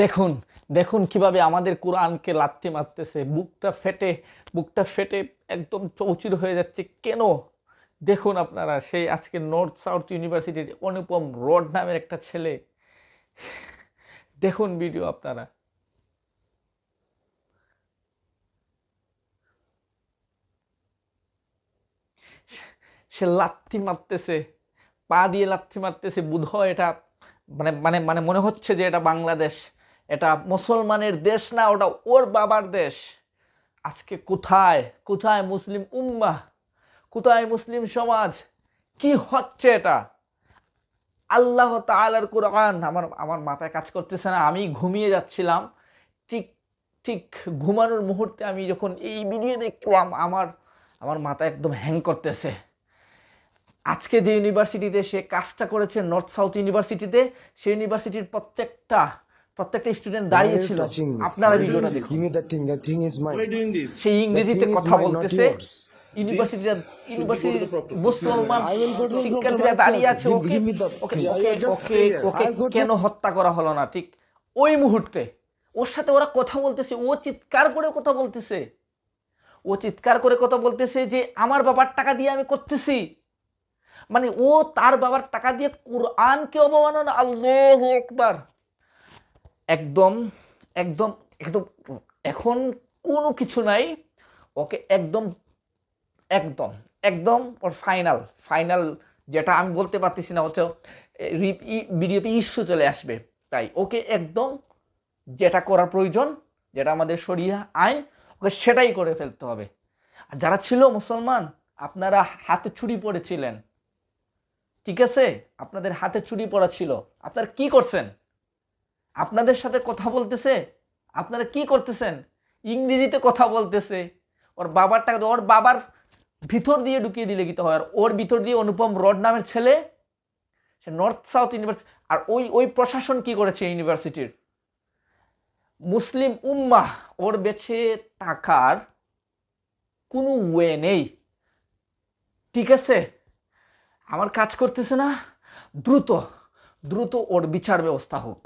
দেখুন দেখুন কীভাবে আমাদের কোরআনকে লাথি মারতেছে। বুকটা ফেটে বুকটা ফেটে একদম চৌচির হয়ে যাচ্ছে। কেন? দেখুন আপনারা, সেই আজকে নর্থ সাউথ ইউনিভার্সিটির অনুপম রড নামের একটা ছেলে। দেখুন ভিডিও আপনারা। সে লাথি মারতেছে, পা দিয়ে লাথি মারতেছে। বোধহয় এটা মানে মানে মানে মনে হচ্ছে যে এটা বাংলাদেশ। এটা মুসলমানের দেশ না, ওটা ওর বাবার দেশ। আজকে কোথায়? কোথায় মুসলিম উম্মা কোথায় মুসলিম সমাজ? কি হচ্ছে এটা? আল্লাহ তালার কোরআন। আমার আমার মাথায় কাজ করতেছে না, আমি ঘুমিয়ে যাচ্ছিলাম। ঠিক ঠিক ঘুমানোর মুহূর্তে আমি যখন এই ভিডিও দেখলাম, আমার আমার মাথা একদম হ্যাং করতেছে। আজকে যে ইউনিভার্সিটিতে সে কাজটা করেছে নর্থ সাউথ ইউনিভার্সিটিতে সেই ইউনিভার্সিটির প্রত্যেকটা প্রত্যেকটা স্টুডেন্ট কথা বলতেছে। কেন হত্যা করা হলো না? ঠিক ওই মুহূর্তে। ওর সাথে ওরা কথা বলতেছে ও চিৎকার করে কথা বলতেছে। ও চিৎকার করে কথা বলতেছে যে আমার বাবার টাকা দিয়ে আমি করতেছি। মানে ও তার বাবার টাকা দিয়ে কোরআনকে অবমাননা। আল্লাহ একবার একদম একদম একদম, এখন কোনো কিছু নাই। ওকে, একদম একদম একদম ওর ফাইনাল ফাইনাল যেটা আমি বলতে পারতেছি না হচ্ছে ভিডিওতে ইস্যু চলে আসবে। তাই ওকে একদম যেটা করার প্রয়োজন, যেটা আমাদের শরিয়া আইন, ওকে সেটাই করে ফেলতে হবে। আর যারা ছিল মুসলমান, আপনারা হাতে ছুরি পড়েছিলেন ঠিক আছে? আপনাদের হাতে ছুরি পড়া ছিল। আপনারা কি করছেন? আপনাদের সাথে কথা বলতেছে? আপনারা কি করতেছেন? ইংরেজিতে কথা বলতেছে। ওর বাবার টাকা ওর বাবার ভিতর দিয়ে ঢুকিয়ে দিলে কি তো হয়? আর ওর ভিতর দিয়ে অনুপম রড নামের ছেলে, সে নর্থ সাউথ ইউনিভার্সিটি আর ওই ওই প্রশাসন কি করেছে ইউনিভার্সিটির? মুসলিম উম্মাহ, ওর বেছে থাকার কোনো ওয়ে নেই। ঠিক আছে? আমার কাজ করতেছে না। দ্রুত দ্রুত ওর বিচার ব্যবস্থা হোক।